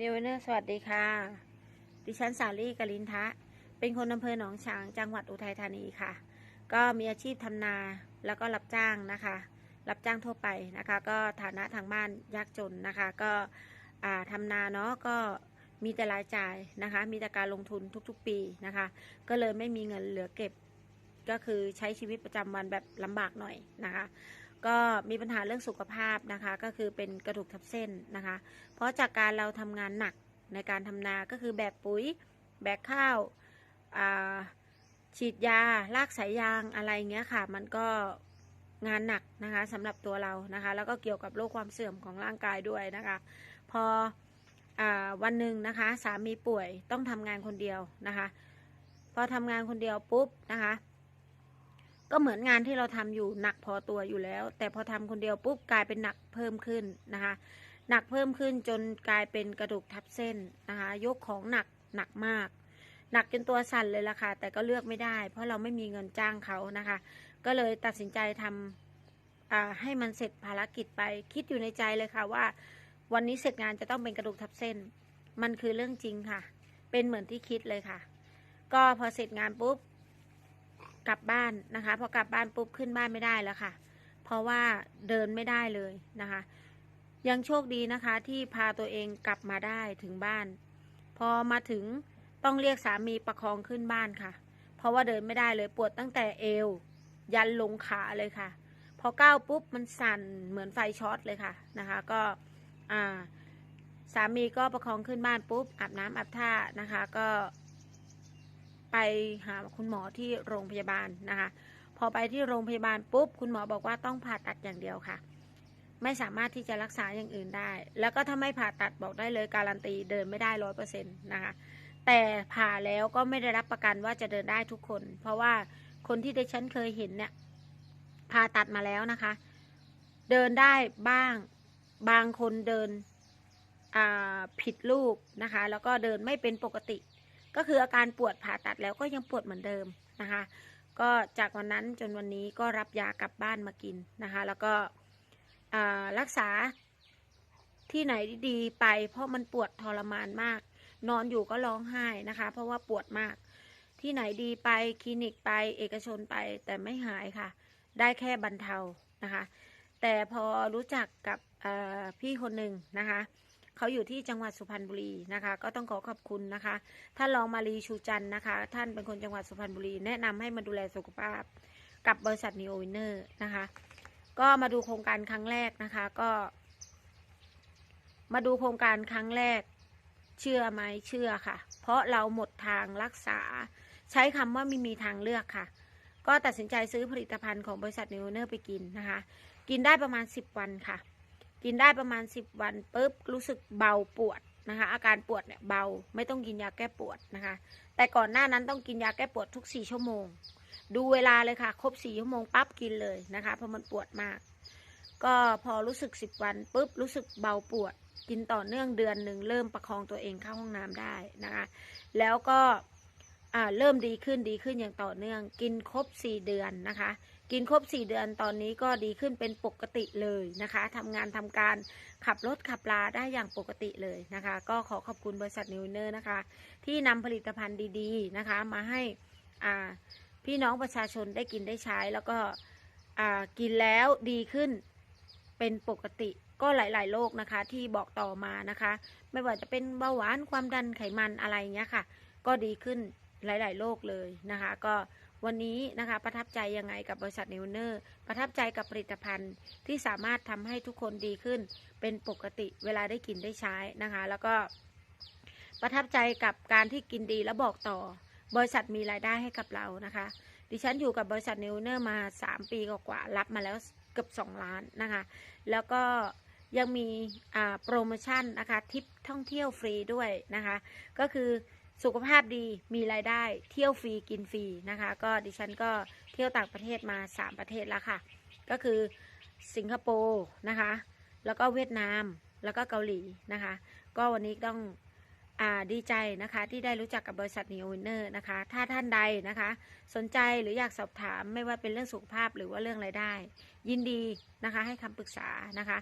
นิวเนอร์สวัสดีค่ะ ดิฉันสาลี่กลินทะ เป็นคนอำเภอหนองฉางจังหวัดอุทัยธานีค่ะ ก็มีอาชีพทำนาแล้วก็รับจ้างนะคะ รับจ้างทั่วไปนะคะ ก็ฐานะทางบ้านยากจนนะคะ ก็ทำนาเนาะก็มีแต่รายจ่ายนะคะ มีแต่การลงทุนทุกๆ ปีนะคะ ก็เลยไม่มีเงินเหลือเก็บก็คือใช้ชีวิตประจำวันแบบลำบากหน่อยนะคะ ก็มีปัญหาเรื่องสุขภาพนะคะ ก็คือเป็นกระดูกทับเส้นนะคะ เพราะจากการเราทำงานหนักในการทำนาก็คือแบกปุ๋ย แบกข้าวาฉีดยาลากสายยางอะไรเงี้ยค่ะ มันก็งานหนักนะคะสำหรับตัวเรานะคะ แล้วก็เกี่ยวกับโรคความเสื่อมของร่างกายด้วยนะคะ พออวันหนึ่งนะคะสามีป่วยต้องทำงานคนเดียวนะคะ พอทำงานคนเดียวปุ๊บนะคะ ก็เหมือนงานที่เราทำอยู่หนักพอตัวอยู่แล้ว แต่พอทำคนเดียวปุ๊บกลายเป็นหนักเพิ่มขึ้นนะคะหนักเพิ่มขึ้นจนกลายเป็นกระดูกทับเส้นนะคะยกของหนักหนักมาก หนักจนตัวสั่นเลยล่ะค่ะ แต่ก็เลือกไม่ได้ เพราะเราไม่มีเงินจ้างเขานะคะ ก็เลยตัดสินใจทำอ่าให้มันเสร็จภารกิจไป คิดอยู่ในใจเลยค่ะว่า วันนี้เสร็จงานจะต้องเป็นกระดูกทับเส้น มันคือเรื่องจริงค่ะ เป็นเหมือนที่คิดเลยค่ะ ก็พอเสร็จงานปุ๊บ กลับบ้านนะคะพอกลับบ้านปุ๊บขึ้นบ้านไม่ได้แล้วค่ะ เพราะว่าเดินไม่ได้เลยนะคะ ยังโชคดีนะคะที่พาตัวเองกลับมาได้ถึงบ้าน พอมาถึงต้องเรียกสามีประคองขึ้นบ้านค่ะ เพราะว่าเดินไม่ได้เลยปวดตั้งแต่เอว ยันลงขาเลยค่ะ พอก้าวปุ๊บมันสั่นเหมือนไฟช็อตเลยค่ะนะคะ ก็อ่าสามีก็ประคองขึ้นบ้านปุ๊บอาบน้ำอาบท่านะคะ ก็ ไปหาคุณหมอที่โรงพยาบาลนะคะ พอไปที่โรงพยาบาลปุ๊บ คุณหมอบอกว่าต้องผ่าตัดอย่างเดียวค่ะ ไม่สามารถที่จะรักษาอย่างอื่นได้ แล้วก็ถ้าไม่ผ่าตัดบอกได้เลยการันตีเดินไม่ได้ร้อยเปอร์เซ็นต์นะคะ แต่ผ่าแล้วก็ไม่ได้รับประกันว่าจะเดินได้ทุกคน เพราะว่าคนที่ดิฉันเคยเห็นเนี่ยผ่าตัดมาแล้วนะคะ เดินได้บ้างบางคนเดินผิดรูปนะคะ แล้วก็เดินไม่เป็นปกติ ก็คืออาการปวดผ่าตัดแล้วก็ยังปวดเหมือนเดิมนะคะ ก็จากวันนั้นจนวันนี้ก็รับยากลับบ้านมากินนะคะ แล้วก็รักษาที่ไหนดีไป เพราะมันปวดทรมานมาก นอนอยู่ก็ร้องไห้นะคะ เพราะว่าปวดมาก ที่ไหนดีไปคลินิกไปเอกชนไปแต่ไม่หายค่ะ ได้แค่บรรเทานะคะ แต่พอรู้จักกับพี่คนหนึ่งนะคะ เขาอยู่ที่จังหวัดสุพรรณบุรีนะคะ ก็ต้องขอขอบคุณนะคะท่านรองมารีชูจันนะคะ ท่านเป็นคนจังหวัดสุพรรณบุรี แนะนำให้มาดูแลสุขภาพ กับบริษัทนีโอวินเนอร์นะคะ ก็มาดูโครงการครั้งแรกนะคะก็ มาดูโครงการครั้งแรก เชื่อไหมเชื่อค่ะ เพราะเราหมดทางรักษา ใช้คำว่าไม่มีทางเลือกค่ะ ก็ตัดสินใจซื้อผลิตภัณฑ์ของบริษัทนิวเนอร์ไปกินนะคะ กินได้ประมาณ 10 วันค่ะ กินได้ประมาณ 10 วันปุ๊บรู้สึกเบาปวดนะคะ อาการปวดเนี่ยเบาไม่ต้องกินยาแก้ปวดนะคะ แต่ก่อนหน้านั้นต้องกินยาแก้ปวดทุก 4 ชั่วโมง ดูเวลาเลยค่ะ ครบ 4 ชั่วโมงปั๊บกินเลยนะคะเพราะมันปวดมาก ก็พอรู้สึก 10 วันปุ๊บรู้สึกเบาปวด กินต่อเนื่องเดือนหนึ่งเริ่มประคองตัวเองเข้าห้องน้ำได้นะคะ แล้วก็อ่าเริ่มดีขึ้นดีขึ้นอย่างต่อเนื่อง กินครบ 4 เดือนนะคะ กินครบ 4 เดือนตอนนี้ก็ดีขึ้นเป็นปกติเลยนะคะทำงานทำการขับรถขับลาได้อย่างปกติเลยนะคะ ก็ขอขอบคุณบริษัทนิวเนอร์นะคะ ที่นำผลิตภัณฑ์ดีๆนะคะ มาให้อ่าพี่น้องประชาชนได้กินได้ใช้ แล้วก็กินแล้วดีขึ้นเป็นปกติก็หลาย ๆ โรคนะคะ ที่บอกต่อมานะคะ ไม่ว่าจะเป็นเบาหวานความดันไขมันอะไรเงี้ยค่ะ ก็ดีขึ้นหลาย ๆ โรคเลยนะคะ ก็ วันนี้นะคะประทับใจยังไงกับบริษัทนิวเนอร์ประทับใจกับผลิตภัณฑ์ที่สามารถทำให้ทุกคนดีขึ้น เป็นปกติเวลาได้กินได้ใช้นะคะ แล้วก็ประทับใจกับการที่กินดีแล้วบอกต่อ บริษัทมีรายได้ให้กับเรานะคะ ดิฉันอยู่กับบริษัทนิวเนอร์มา 3 ปีกว่ารับมาแล้วเกือบ 2 ล้านนะคะ แล้วก็ยังมีโปรโมชั่นนะคะทริปท่องเที่ยวฟรีด้วยนะคะ ก็คือ สุขภาพดีมีรายได้ เที่ยวฟรีกินฟรีนะคะ ก็ดิฉันก็เที่ยวต่างประเทศมา 3 ประเทศแล้วค่ะ ก็คือสิงคโปร์นะคะ แล้วก็เวียดนามแล้วก็เกาหลีนะคะ ก็วันนี้ต้องอดีใจนะคะที่ได้รู้จักกับบริษัทนีโอวินเนอร์นะคะ ถ้าท่านใดนะคะ สนใจหรืออยากสอบถามไม่ว่าเป็นเรื่องสุขภาพหรือว่าเรื่องรายได้ ยินดีนะคะให้คำปรึกษานะคะ